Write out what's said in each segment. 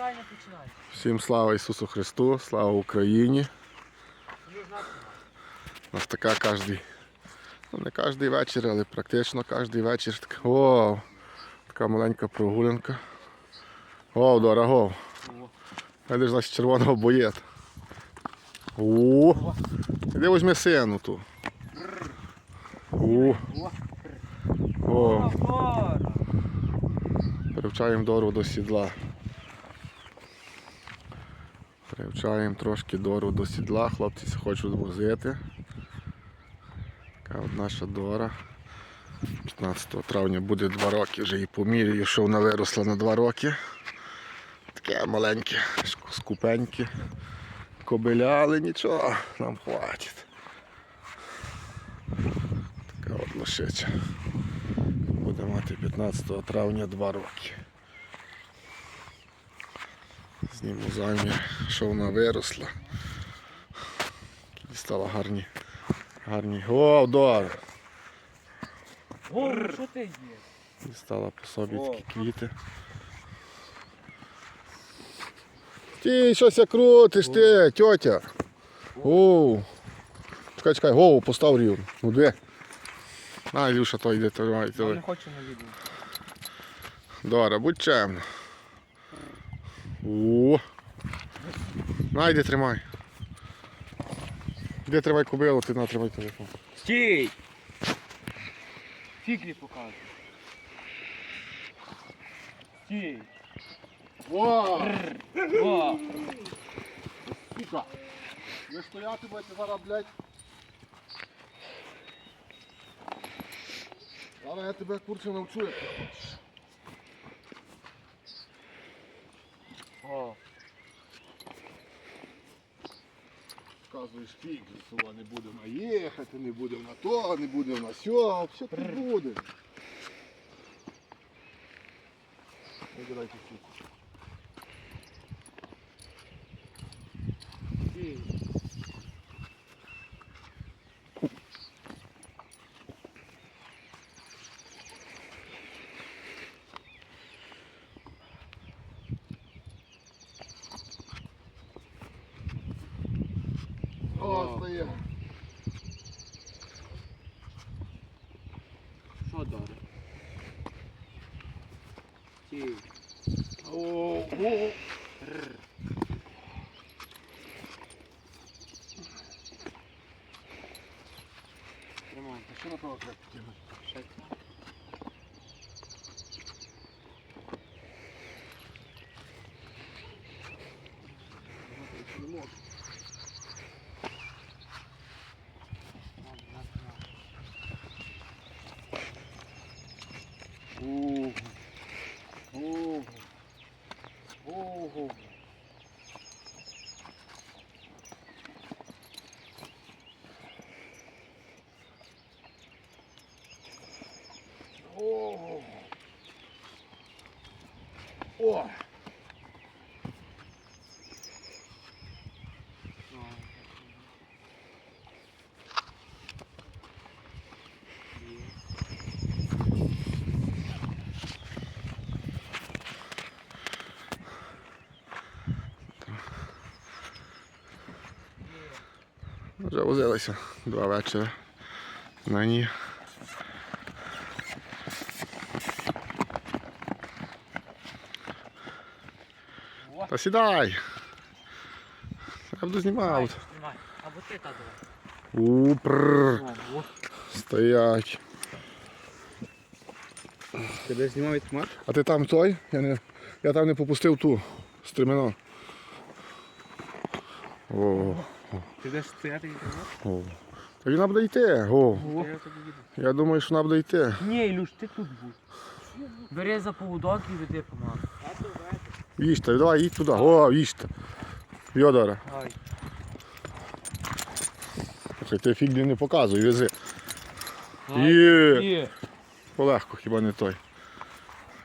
Пускай не. Всім слава Ісусу Христу, слава Україні. У нас така кожний, ну не кожний вечір, але практично кожний вечір. Така, о, така маленька прогулянка. О, дорого. Видиш, значить червоного боєт. О, іди візьми сину ту. О, о, О, привчаємо дору до сідла. Привчаємо трошки дору до сідла, хлопці хочуть возити. Така от наша дора. 15 травня буде 2 роки, вже і поміряю, що вона виросла на 2 роки. Таке маленьке, скупеньке. Кобиля, але нічого, нам хватить. Така от лошиця. Буде мати 15 травня 2 роки. Зніму замір, що вона виросла. Які стала гарні. Гарні. О, Дор! О, що ти є? Дістала по собі такі квіти. Ти щось крутиш ти, тьотя. Оу. Чекай, чекай, голову постав рівно. Ну де? На, Ілюша, то йде, тримай. Я не хочу на відео. Дора, будь чемна. О. На, йди тримай. Іди тримай кобилу, ти на тримай телефон. Стій! Фіглі показує. Стій! О! О! Сука! Ви стояти будете зараз, блядь. Зараз я тебе курче навчу, як ти хочеш. О! Вказуєш пік, села не будемо їхати, не будемо на то, не будемо на сьо, все тут буде. Вибирайте фіг. Стій! О, стає. Що добре? Стій! О, Тримай. Що на того треба можу. Вже возилися два вечора на ній. Та сідай. Я буду знімати. Або ти та давай. Упррр. Стоять. Ти де знімав тмар? А ти там той? Я, не, я там не попустив ту стремено. О, Ти де стояти і о. Та вона буде йти. О. Я. Я думаю, що вона буде йти. Ні, Ілюш, ти тут будь. Бери за поводок і веди помалу. Їжте, давай їдь туди. О, їжте. Йодора. Ай. Хай ти фіглі не показуй, вези. Є. Полегко, хіба не той.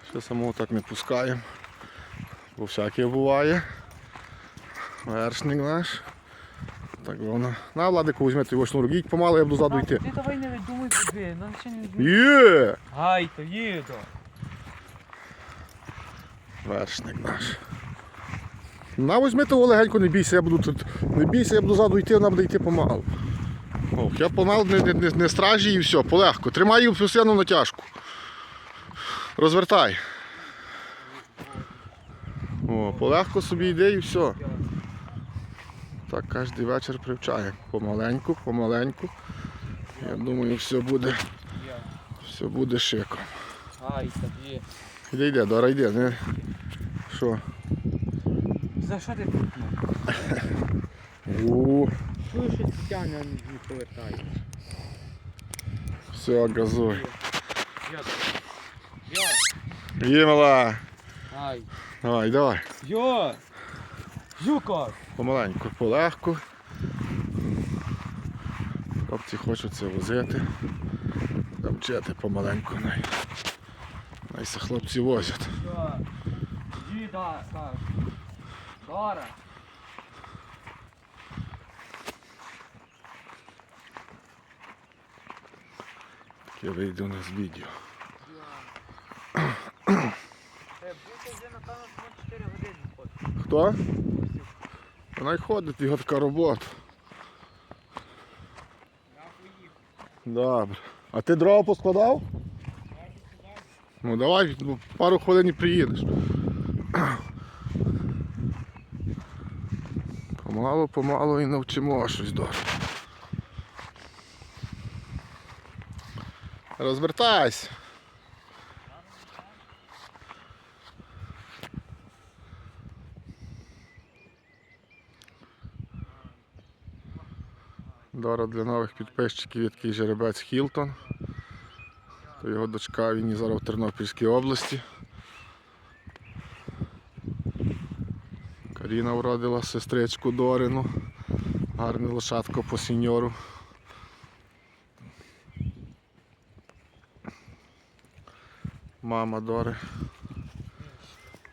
Ще самого так не пускаємо. Бо всяке буває. Вершник наш. Так воно. На владику візьми його шнурок. Їдь помало, я буду ззаду йти. Ти давай не видумай собі, нам ще не відмій. Є! Гай, то їду. Вершник наш. На возьми того легенько, не бійся, я буду тут. Не бійся, я буду ззаду йти, вона буде йти помалу. О, я помалу не, не, не, не стражі і все, полегко. Тримай її постійно натяжку. Розвертай. О, полегко собі йде і все. Так кожен вечір привчає. Помаленьку, помаленьку. Я думаю, все буде, все буде шиком. Іди, йде, Дора, йде. Не... Що? За що ти крикнув? У, Чую, що тягне, не повертає. все, газуй. Їмала. Давай, давай. Йо! Жука! Помаленьку, полегку. Хлопці хочуть це возити. Навчити помаленьку. Най. Найся хлопці возять. Діда. Дора. Я вийду на з відео. Буде вже, напевно, 4 години. Хто? Вона й ходить, його така робота. Добре. А ти дрова поскладав? Ну давай, ну, пару хвилин і приїдеш. Помалу, помалу і навчимо щось добре. Розвертайся. Дора для нових підписчиків є такий жеребець Хілтон. То його дочка він зараз в Тернопільській області. Каріна вродила сестричку Дорину. Гарне лошадко по сіньору. Мама Дори.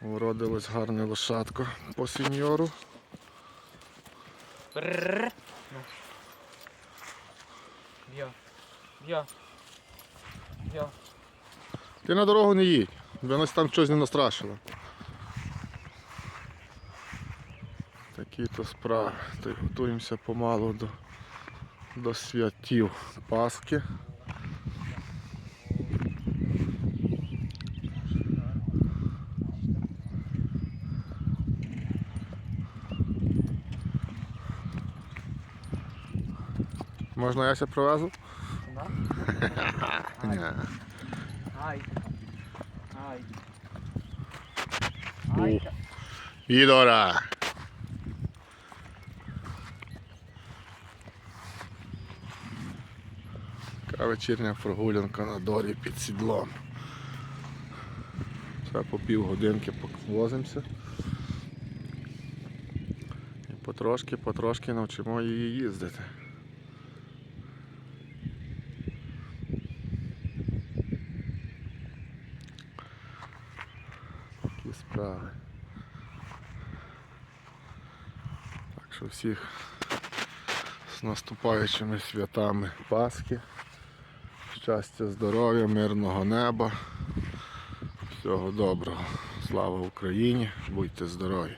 Уродилось гарне лошадко по сіньору. Брррр. Я. Я. Я. Ти на дорогу не їдь, бо нас там щось не настрашило. Такі то справи. То готуємося помалу до, до святів Пасхи. Можна я ся привезу? Ідора! Така вечірня прогулянка на дорі під сідлом. Це по півгодинки возимося. І потрошки, потрошки навчимо її їздити. Такі справи. Так що всіх з наступаючими святами Пасхи. Щастя, здоров'я, мирного неба. Всього доброго. Слава Україні! Будьте здорові!